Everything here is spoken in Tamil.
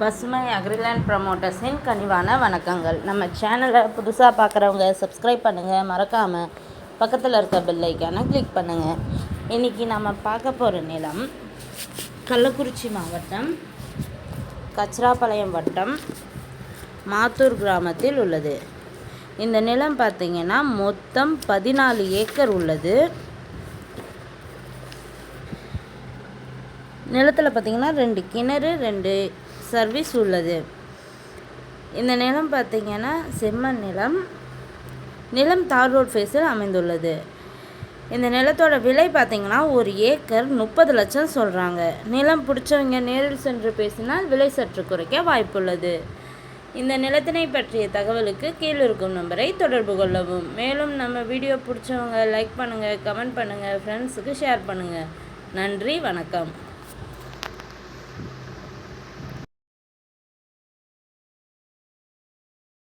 பசுமை அக்ரிலேண்ட் ப்ரமோட்டர்ஸின் கனிவான வணக்கங்கள். நம்ம சேனலை புதுசாக பார்க்குறவங்க சப்ஸ்கிரைப் பண்ணுங்கள் மறக்காமல் பக்கத்தில் இருக்க பெல் கிளிக் பண்ணுங்கள் இன்றைக்கி நம்ம பார்க்க போகிற நிலம் கள்ளக்குறிச்சி மாவட்டம் கச்சராப்பாளையம் வட்டம் மாத்தூர் கிராமத்தில் உள்ளது. இந்த நிலம் பார்த்திங்கன்னா மொத்தம் பதினாலு ஏக்கர் உள்ளது. நிலத்தில் பார்த்திங்கன்னா ரெண்டு கிணறு ரெண்டு சர்வீஸ் உள்ளது. இந்த நிலம் பார்த்திங்கன்னா செம்மண் நிலம். நிலம் தார் ரோட் ஃபேஸில் அமைந்துள்ளது. இந்த நிலத்தோட விலை பார்த்திங்கன்னா ஒரு ஏக்கர் முப்பது லட்சம் சொல்கிறாங்க நிலம் பிடிச்சவங்க நேரில் சென்று பேசினால் விலை சற்று குறைக்க வாய்ப்புள்ளது. இந்த நிலத்தினை பற்றிய தகவலுக்கு கீழ் இருக்கும் நம்பரை தொடர்பு கொள்ளவும். மேலும் நம்ம வீடியோ பிடிச்சவங்க லைக் பண்ணுங்கள் கமெண்ட் பண்ணுங்கள் ஃப்ரெண்ட்ஸுக்கு ஷேர் பண்ணுங்கள் நன்றி வணக்கம்.